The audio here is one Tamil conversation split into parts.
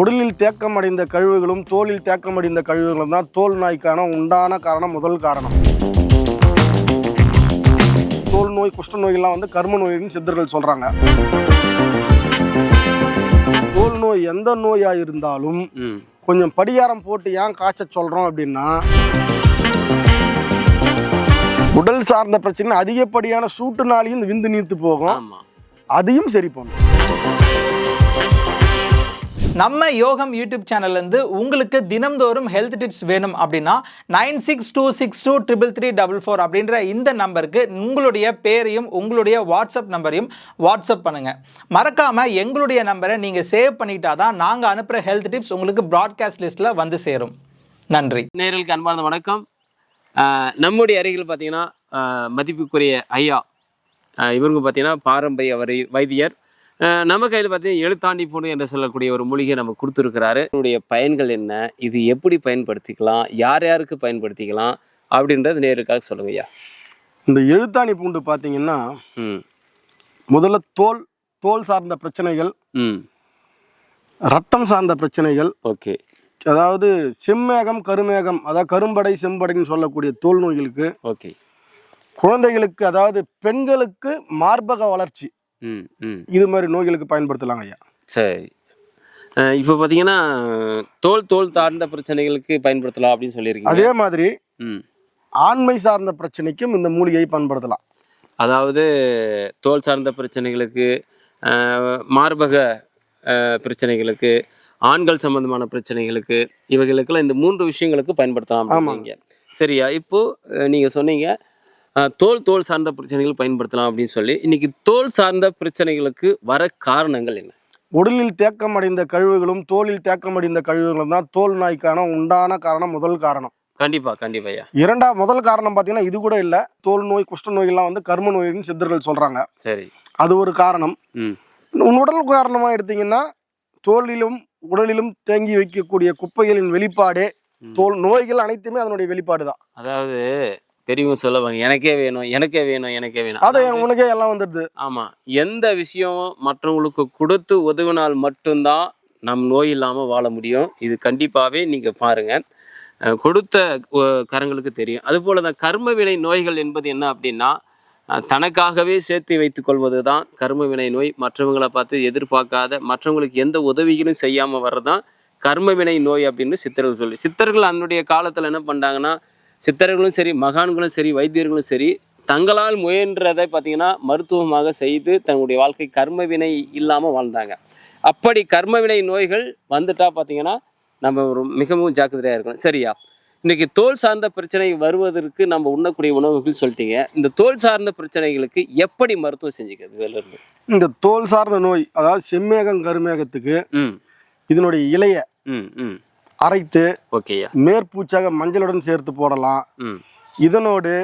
உடலில் தேக்கமடைந்த கழிவுகளும் தோலில் தேக்கமடைந்த கழிவுகளும் தான் தோல் நோய்க்கான உண்டான காரணம் முதல் காரணம். தோல் நோய் குஷ்ட நோயெல்லாம் வந்து கர்ம நோயின்னு சித்தர்கள் சொல்றாங்க. தோல் நோய் எந்த நோயா இருந்தாலும் கொஞ்சம் படிகாரம் போட்டு ஏன் காய்ச்ச சொல்றோம் அப்படின்னா உடல் சார்ந்த பிரச்சனை அதிகப்படியான சூட்டுனாலையும் இந்த விந்து நீர்த்து போகும். அதையும் சரி பண்ணும். நம்ம யோகம் யூடியூப் சேனல்லேருந்து உங்களுக்கு தினம்தோறும் ஹெல்த் டிப்ஸ் வேணும் அப்படின்னா nine six two six two triple three double four அப்படின்ற இந்த நம்பருக்கு உங்களுடைய பேரையும் உங்களுடைய வாட்ஸ்அப் நம்பரையும் வாட்ஸ்அப் பண்ணுங்க. மறக்காம எங்களுடைய நம்பரை நீங்க சேவ் பண்ணிட்டா தான் நாங்கள் அனுப்புகிற ஹெல்த் டிப்ஸ் உங்களுக்கு ப்ராட்காஸ்ட் லிஸ்ட்டில் வந்து சேரும். நன்றி. நேர்களுக்கு அன்பார்ந்த வணக்கம். நம்முடைய அருகில் பார்த்தீங்கன்னா மதிப்புக்குரிய ஐயா. இவருக்கு இவருங்க பார்த்தீங்கன்னா பாரம்பரிய வரி வைத்தியர் நம்ம கையில் பார்த்தீங்கன்னா எழுத்தாண்டி பூண்டு என்று சொல்லக்கூடிய ஒரு மூலிகை நம்ம கொடுத்துருக்கிறாரு. இதனுடைய பயன்கள் என்ன? இது எப்படி பயன்படுத்திக்கலாம்? யார் யாருக்கு பயன்படுத்திக்கலாம்? அப்படின்றது நேருக்காக சொல்லுங்க ஐயா. இந்த எழுத்தாணி பூண்டு பார்த்தீங்கன்னா ம். முதல்ல தோல் தோல் சார்ந்த பிரச்சனைகள் ம். ரத்தம் சார்ந்த பிரச்சனைகள் ஓகே. அதாவது செம்மேகம் கருமேகம் அதாவது கரும்படை செம்படைன்னு சொல்லக்கூடிய தோல் நோய்களுக்கு ஓகே. குழந்தைகளுக்கு அதாவது பெண்களுக்கு மார்பக வளர்ச்சி. இது மாதிரி நோய்களுக்கு பயன்படுத்தலாங்க ஐயா. சரி. இப்போ பார்த்தீங்கன்னா தோல் தோல் சார்ந்த பிரச்சனைகளுக்கு பயன்படுத்தலாம் அப்படின்னு சொல்லியிருக்கீங்க. அதே மாதிரி ம். ஆண்மை சார்ந்த பிரச்சனைக்கும் இந்த மூலிகையை பயன்படுத்தலாம். அதாவது தோல் சார்ந்த பிரச்சனைகளுக்கு மார்பக பிரச்சனைகளுக்கு ஆண்கள் சம்பந்தமான பிரச்சனைகளுக்கு இவைகளுக்கெல்லாம் இந்த மூன்று விஷயங்களுக்கு பயன்படுத்தலாம் அப்படிங்க சரியா? இப்போ அஹ், நீங்க சொன்னீங்க தோல் தோல் சார்ந்த பிரச்சனைகள் பயன்படுத்தலாம் அப்படின்னு சொல்லி இன்னைக்கு தோல் சார்ந்த பிரச்சனைகளுக்கு வர காரணங்கள் என்ன? உடலில் தேக்கமடைந்த கழிவுகளும் தோலில் தேக்கமடைந்த கழிவுகளும் தான் தோல் நோய்க்கான உண்டான காரணம் முதல் காரணம். கண்டிப்பா கண்டிப்பா ஐயா. இரண்டாம் முதல் காரணம் பார்த்தீங்கன்னா இது கூட இல்லை. தோல் நோய் குஷ்ட நோயெல்லாம் வந்து கர்ம நோயின்னு சித்தர்கள் சொல்றாங்க. சரி. அது ஒரு காரணம். உன் உடல் காரணமாக எடுத்தீங்கன்னா தோலிலும் உடலிலும் தேங்கி வைக்கக்கூடிய குப்பைகளின் வெளிப்பாடே தோல் நோய்கள் அனைத்துமே அதனுடைய வெளிப்பாடு தான் அதாவது பெரியவங்க சொல்லுவாங்க. எனக்கே வேணும் எனக்கே வேணும் எனக்கே வேணும். அதை உனக்கே எல்லாம் வந்துடுது. ஆமா. எந்த விஷயமும் மற்றவங்களுக்கு கொடுத்து உதவினால் மட்டும்தான் நம் நோய் இல்லாம வாழ முடியும். இது கண்டிப்பாவே நீங்க பாருங்க. அஹ் கொடுத்த கரங்களுக்கு தெரியும். அதுபோல தான் கர்ம வினை நோய்கள் என்பது என்ன அப்படின்னா தனக்காகவே சேர்த்து வைத்துக் கொள்வது தான் கர்ம வினை நோய். மற்றவங்களை பார்த்து எதிர்பார்க்காத மற்றவங்களுக்கு எந்த உதவிகளும் செய்யாம வர்றதுதான் கர்ம வினை நோய் அப்படின்னு சித்தர்கள் சொல்லி. சித்தர்கள் அதனுடைய காலத்துல என்ன பண்ணாங்கன்னா சித்தர்களும் சரி மகான்களும் சரி வைத்தியர்களும் சரி தங்களால் முயன்றதை பார்த்தீங்கன்னா மருத்துவமாக செய்து தன்னுடைய வாழ்க்கை கர்ம வினை இல்லாமல் வாழ்ந்தாங்க. அப்படி கர்ம வினை நோய்கள் வந்துட்டா பார்த்தீங்கன்னா நம்ம ஒரு மிகவும் ஜாக்கிரதையாக இருக்கணும் சரியா? இன்னைக்கு தோல் சார்ந்த பிரச்சனை வருவதற்கு நம்ம உண்ணக்கூடிய உணவுகள் சொல்லிட்டீங்க. இந்த தோல் சார்ந்த பிரச்சனைகளுக்கு எப்படி மருத்துவம் செஞ்சுக்கிறது இருந்து? இந்த தோல் சார்ந்த நோய் அதாவது செம்மேகம் கருமேகத்துக்கு ம். இதனுடைய இலைய ம் ம். அரைத்து ஓகேயா மேற்பூச்சாக மஞ்சளுடன் சேர்த்து போடலாம். இதனோடு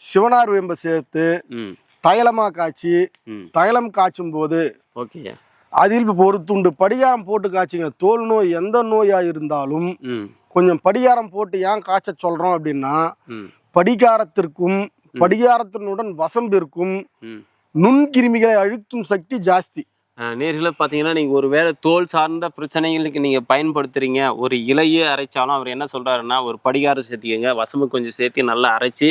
சிவனார் வேம்பை சேர்த்து தைலமாக காய்ச்சி தைலம் காய்ச்சும் போது ஓகேயா அதில் இப்போ ஒரு துண்டு படிகாரம் போட்டு காய்ச்சிங்க. தோல் நோய் எந்த நோயாக இருந்தாலும் கொஞ்சம் படிகாரம் போட்டு ஏன் காய்ச்ச சொல்கிறோம் அப்படின்னா படிகாரத்திற்கும் படிகாரத்தினுடன் வசம்பிற்கும் நுண்கிருமிகளை அழுத்தும் சக்தி ஜாஸ்தி. நேர்களை பார்த்தீங்கன்னா நீங்கள் ஒரு வேற தோல் சார்ந்த பிரச்சனைகளுக்கு நீங்கள் பயன்படுத்துறீங்க. ஒரு இலையே அரைச்சாலும் அவர் என்ன சொல்றாருன்னா ஒரு படிகாரம் சேர்த்திக்கங்க வசம்பு கொஞ்சம் சேர்த்து நல்லா அரைச்சி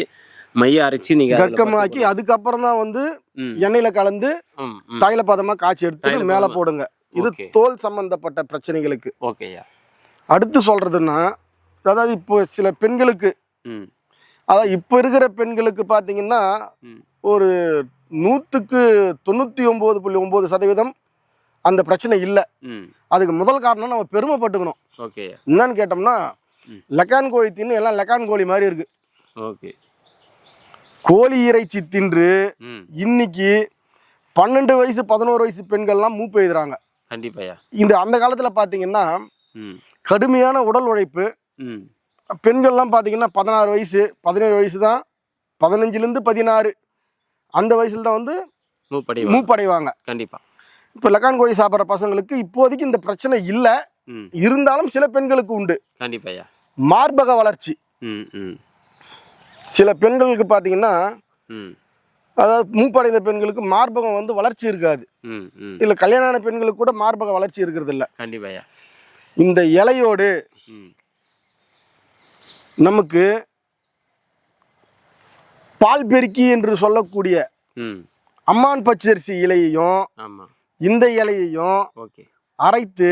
மைய அரைச்சி நீங்கள் கர்க்கமாக்கி அதுக்கப்புறம் தான் வந்து எண்ணெயில கலந்து தைல பதமா காய்ச்சி எடுத்து மேலே. போடுங்க. இது. தோல் சம்பந்தப்பட்ட பிரச்சனைகளுக்கு. ஓகேயா அடுத்து சொல்றதுன்னா அதாவது இப்போ சில பெண்களுக்கு அதாவது இப்போ இருக்கிற பெண்களுக்கு பார்த்தீங்கன்னா ஒரு நூற்றுக்கு தொண்ணூற்றி ஒம்பது புள்ளி ஒம்பது சதவீதம் அந்த பிரச்சனை இல்லை. அதுக்கு முதல் காரணம் நம்ம பெருமைப்பட்டுக்கணும். ஓகேயா என்னன்னு கேட்டோம்னா. லக்கான் கோழி தின்னு எல்லாம் லக்கான் கோழி மாதிரி இருக்கு. ஓகே. கோழி இறைச்சி தின்று இன்னைக்கு பன்னெண்டு வயசு பதினோரு வயசு பெண்கள்லாம் மூப்பு எழுதுறாங்க கண்டிப்பாயா இந்த அந்த காலத்தில் பார்த்தீங்கன்னா ம். கடுமையான உடல் உழைப்பு. பெண்கள்லாம் பார்த்தீங்கன்னா பதினாறு வயசு பதினேழு வயசு தான் பதினஞ்சுலேருந்து பதினாறு. அந்த வயசுல தான் வந்து மூப்படி மூப்படைவாங்க. கண்டிப்பா. இப்போ லக்கான் கோழி சாப்பிட்ற பசங்களுக்கு இப்போதைக்கு இந்த பிரச்சனை இல்லை. இருந்தாலும் சில பெண்களுக்கு உண்டு. கண்டிப்பாயா மார்பக வளர்ச்சி. சில பெண்களுக்கு பார்த்தீங்கன்னா அதாவது மூப்படைந்த பெண்களுக்கு மார்பகம் வந்து வளர்ச்சி இருக்காது. இல்லை கல்யாண ஆன பெண்களுக்கு கூட மார்பக வளர்ச்சி இருக்கிறது இல்லை கண்டிப்பாயா இந்த இலையோடு நமக்கு பால் பெருக்கி என்று சொல்லக்கூடிய அம்மான் பச்சரிசி இலையையும் இந்த இலையையும் ஓகே. அரைத்து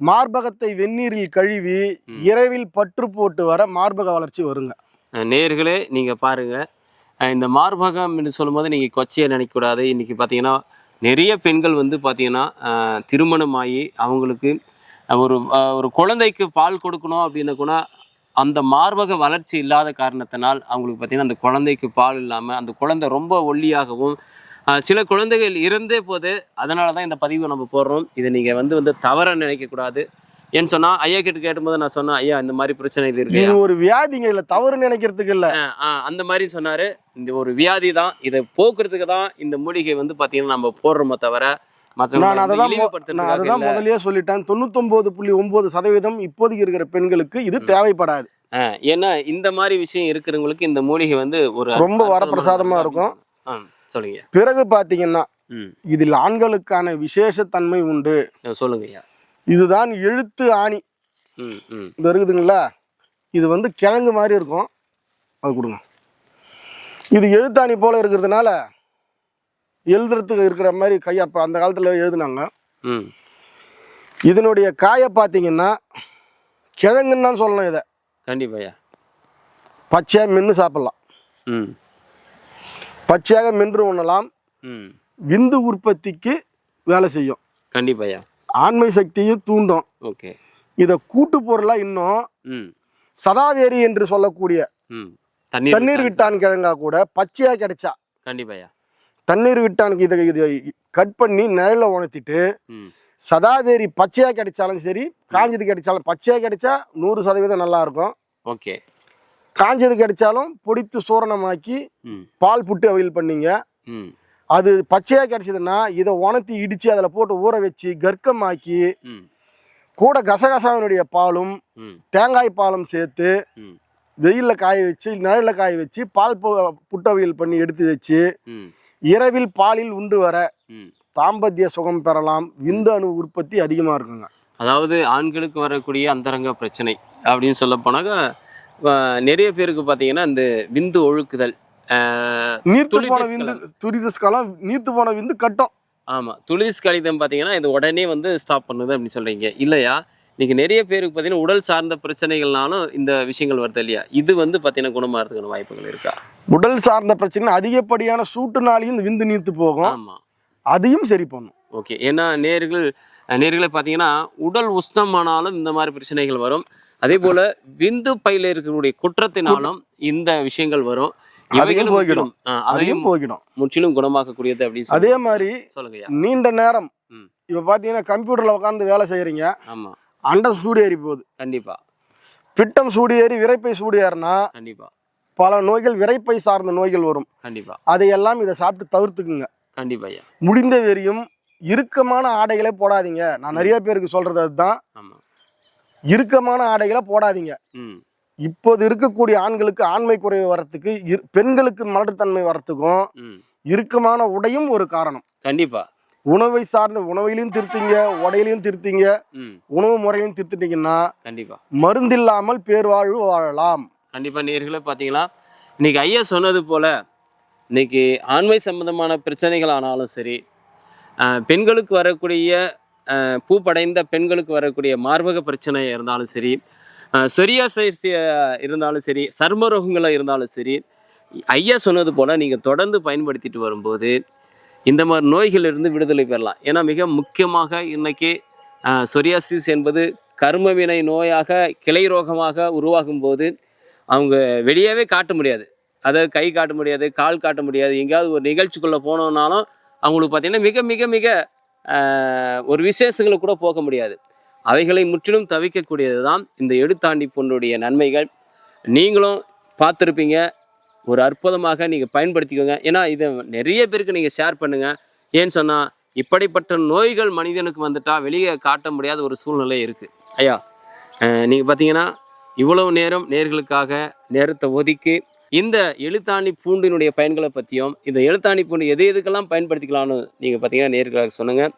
மார்பகத்தை வெந்நீரில் கழுவி இரவில் பற்று போட்டு வர மார்பக வளர்ச்சி வருங்க. அஹ் நேயர்களே நீங்கள் பாருங்கள் இந்த மார்பகம் என்று சொல்லும்போது நீங்கள் கொச்சையை நினைக்கக்கூடாது. இன்றைக்கி பார்த்தீங்கன்னா நிறைய பெண்கள் வந்து பார்த்தீங்கன்னா திருமணமாகி அவங்களுக்கு ஒரு ஒரு குழந்தைக்கு பால் கொடுக்கணும் அப்படின்னா கூட அந்த மார்பக வளர்ச்சி இல்லாத காரணத்தினால் அவங்களுக்கு பார்த்தீங்கன்னா அந்த குழந்தைக்கு பால் இல்லாமல் அந்த குழந்தை ரொம்ப ஒல்லியாகவும் சில குழந்தைகள் இருந்தே போது அதனால தான் இந்த பதிவை நம்ம போடுறோம். இதை நீங்கள் வந்து வந்து தவற நினைக்கக்கூடாது ஏன்னு சொன்னால் ஐயா கிட்ட கேட்டும்போது நான் சொன்னேன் ஐயா இந்த மாதிரி பிரச்சனைகள் இருக்கு. இது ஒரு வியாதிங்க இதுல தவறு நினைக்கிறதுக்கு இல்ல. ஆ, அந்த மாதிரி சொன்னாரு. இந்த ஒரு வியாதி தான். இதை போக்குறதுக்கு தான் இந்த மூலிகை வந்து பாத்தீங்கன்னா நம்ம போடுறோமோ தவிர நான் அதை தான் நான் முதல்லயே சொல்லிட்டேன். தொண்ணூத்தொன்பது புள்ளி ஒன்பது சதவீதம் இப்போதைக்கு இருக்கிற பெண்களுக்கு இது தேவைப்படாது. ஏன்னா இந்த மாதிரி விஷயம் இருக்கிறவங்களுக்கு இந்த மூலிகை வந்து ஒரு ரொம்ப வரப்பிரசாதமா இருக்கும். சொல்லுங்க. பிறகு பாத்தீங்கன்னா இதில் ஆண்களுக்கான விசேஷத்தன்மை உண்டு. சொல்லுங்க இதுதான் எழுத்து ஆணி. ம் ம். இது இருக்குதுங்களா இது வந்து கிழங்கு மாதிரி இருக்கும். அது கொடுங்க. இது எழுத்தாணி போல இருக்கிறதுனால எழுதுறதுக்கு இருக்கிற மாதிரி கையா அப்ப அந்த காலத்தில் எழுதுனாங்க. ம். இதனுடைய காயை பார்த்தீங்கன்னா கிழங்குன்னு தான் சொல்லணும் இதை. கண்டிப்பா ஐயா. பச்சையாக மென்று சாப்பிடலாம். ம். பச்சையாக மென்று உண்ணலாம். ம். விந்து உற்பத்திக்கு வேலை செய்யும். கண்டிப்பா ஐயா. ஆண்மை சக்தியும் தூண்டும். ஓகே. இதை கூட்டு பொருளாக இன்னும் ம். சதாவேரி என்று சொல்லக்கூடிய ம். தண்ணீர் தண்ணீர் விட்டான். கிழங்கா கூட பச்சையாக கிடைச்சா. கண்டிப்பா ஐயா. தண்ணீர் விட்டானுக்கு இதை இது கட் பண்ணி நிழல உணர்த்திட்டு சதாவேரி பச்சையாக கிடைச்சாலும் சரி காஞ்சது கிடைச்சாலும் பச்சையாக கிடைச்சா நூறு சதவீதம் நல்லா இருக்கும். ஓகே. காஞ்சது கிடைச்சாலும் பொடித்து சூரணமாக்கி பால் புட்டு அவியல் பண்ணீங்க. அது பச்சையாக கிடைச்சதுன்னா இதை உணர்த்தி இடித்து அதில் போட்டு ஊற வச்சு கர்க்கமாக்கி கூட கசகசாவினுடைய பாலும் தேங்காய் பாலும் சேர்த்து வெயிலில் காய வச்சு நிழலில் காய வச்சு பால் புட்டவியல் பண்ணி எடுத்து வச்சு இரவில் பாலில் உண்டு வர தாம்பத்திய சுகம் பெறலாம். விந்து அணு உற்பத்தி அதிகமாக இருக்குங்க. அதாவது ஆண்களுக்கு வரக்கூடிய அந்தரங்க பிரச்சனை அப்படின்னு சொல்ல போனாக்கா நிறைய பேருக்கு பார்த்தீங்கன்னா இந்த விந்து ஒழுக்குதல் நீர்த்து போன விந்து துரிதஸ் காலம் நீர்த்து போன விந்து கட்டும். ஆமா. துளிஸ் கடிதம் பார்த்தீங்கன்னா இது உடனே வந்து ஸ்டாப் பண்ணுது அப்படின்னு சொல்றீங்க. இல்லையா? இன்னைக்கு நிறைய பேருக்கு பார்த்தீங்கன்னா உடல் சார்ந்த பிரச்சனைகள்னாலும் இந்த விஷயங்கள் வருது இல்லையா? இது வந்து பார்த்தீங்கன்னா குணமாகிறதுக்கான வாய்ப்புகள் இருக்கா? உடல் சார்ந்த பிரச்சனை அதிகப்படியான சூட்டுனாலையும் இந்த விந்து நீர்த்து போகும். ஆமா. அதையும் சரி பண்ணும். ஓகே. ஏன்னா நேர்கள் நேர்களை பார்த்தீங்கன்னா உடல் உஷ்ணமானாலும் இந்த மாதிரி பிரச்சனைகள் வரும். அதே போல விந்து பையில இருக்கக்கூடிய குற்றத்தினாலும் இந்த விஷயங்கள் வரும். அதையும் ஆ, அதையும் போய்க்கிடும் முற்றிலும் குணமாக்கக்கூடியது அப்படின்னு அதே மாதிரி சொல்லுங்கய்யா. நீண்ட நேரம். இப்போ பார்த்தீங்கன்னா கம்ப்யூட்டரில் உட்காந்து வேலை செய்கிறீங்க ஆமா. அண்டம் சூடு ஏறி போகுது. கண்டிப்பா. பிட்டம் சூடு ஏறி விரைப்பை சூடு ஏறினா கண்டிப்பா. பல நோய்கள் விரைப்பை சார்ந்த நோய்கள் வரும். கண்டிப்பா. அதையெல்லாம் இதை சாப்பிட்டு தவிர்த்துக்குங்க. கண்டிப்பா ஐயா. முடிந்த வரையும் இறுக்கமான ஆடைகளை போடாதீங்க. நான் நிறைய பேருக்கு சொல்றது அதுதான். இறுக்கமான ஆடைகளை போடாதீங்க. ம். இப்போது இருக்கக்கூடிய ஆண்களுக்கு ஆண்மை குறைவு வரத்துக்கு பெண்களுக்கு மலட்டுத்தன்மை வரத்துக்கும் இறுக்கமான உடையும் ஒரு காரணம். கண்டிப்பா. உணவை சார்ந்த உணவிலையும் திருத்தீங்க உடையிலையும் திருத்தீங்க உணவு முறையும் திருத்திட்டீங்கன்னா கண்டிப்பா. மருந்தில்லாமல் பேர்வாழ்வு வாழலாம். கண்டிப்பா நேர்களே பார்த்தீங்களா இன்னைக்கு ஐயா சொன்னது போல இன்னைக்கு ஆண்மை சம்பந்தமான பிரச்சனைகள் ஆனாலும் சரி பெண்களுக்கு வரக்கூடிய பூப்படைந்த பெண்களுக்கு வரக்கூடிய மார்பக பிரச்சனை இருந்தாலும் சரி சொரியாசைஸ் இருந்தாலும் சரி சர்ம ரோகங்களாக இருந்தாலும் சரி ஐயா சொன்னது போல் நீங்கள் தொடர்ந்து பயன்படுத்திட்டு வரும்போது இந்த மாதிரி நோய்களிலிருந்து விடுதலை பெறலாம். ஏன்னா மிக முக்கியமாக இன்னைக்கு சொரியாசிஸ் என்பது கருமவினை நோயாக கிளை ரோகமாக உருவாகும் போது அவங்க வெளியவே காட்ட முடியாது. அதாவது கை காட்ட முடியாது கால் காட்ட முடியாது. எங்கேயாவது ஒரு நிகழ்ச்சிக்குள்ளே போனோம்னாலும் அவங்களுக்கு பார்த்திங்கன்னா மிக மிக மிக ஒரு விசேஷங்களுக்கு கூட போக முடியாது. அவைகளை முற்றிலும் தவிக்கக்கூடியது தான் இந்த எடுத்தாண்டி பொண்ணுடைய நன்மைகள். நீங்களும் பார்த்துருப்பீங்க. ஒரு அற்புதமாக நீங்கள் பயன்படுத்திக்கோங்க. ஏன்னா இதை நிறைய பேருக்கு நீங்கள் ஷேர் பண்ணுங்கள் ஏன்னு சொன்னால் இப்படிப்பட்ட நோய்கள் மனிதனுக்கு வந்துட்டால் வெளியே காட்ட முடியாத ஒரு சூழ்நிலை இருக்குது ஐயா நீங்கள் பார்த்தீங்கன்னா இவ்வளவு நேரம் நேர்களுக்காக நேரத்தை ஒதுக்கி இந்த எழுத்தாணி பூண்டினுடைய பயன்களை பற்றியும் இந்த எழுத்தாணி பூண்டு எது எதுக்கெல்லாம் பயன்படுத்திக்கலாம்னு நீங்கள் பார்த்தீங்கன்னா நேர்களுக்காக சொல்லுங்கள்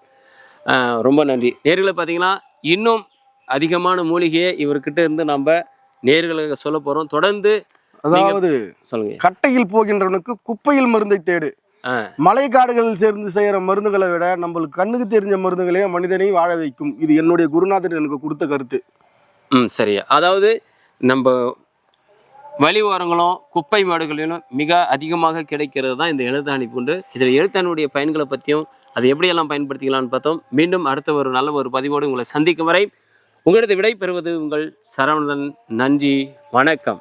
ரொம்ப நன்றி. நேர்களை பார்த்தீங்கன்னா இன்னும் அதிகமான மூலிகையை இவர்கிட்ட இருந்து நம்ம நேர்களுக்கு சொல்ல போகிறோம் தொடர்ந்து அதாவது சொல்லுங்க. கட்டையில் போகின்றவனுக்கு குப்பையில் மருந்தை தேடு. ஆ. மலைக்காடுகளில் சேர்ந்து செய்யற மருந்துகளை விட நம்மளுக்கு கண்ணுக்கு தெரிஞ்ச மருந்துகளே மனிதனை வாழ வைக்கும். இது என்னுடைய குருநாதர் எனக்கு கொடுத்த கருத்து. ம் சரியா அதாவது நம்ம வழி ஓரங்களும் குப்பை மேடுகளிலும் மிக அதிகமாக கிடைக்கிறது தான் இந்த எழுத்தாணி பூண்டு இதில் எழுத்தாணியுடைய பயன்களை பற்றியும் அதை எப்படியெல்லாம் பயன்படுத்திக்கலாம்னு பார்த்தோம். மீண்டும் அடுத்த ஒரு நல்ல ஒரு பதிவோடு உங்களை சந்திக்கும் வரை உங்களிடத்து விடை பெறுவது உங்கள் சரவணன். நன்றி. வணக்கம்.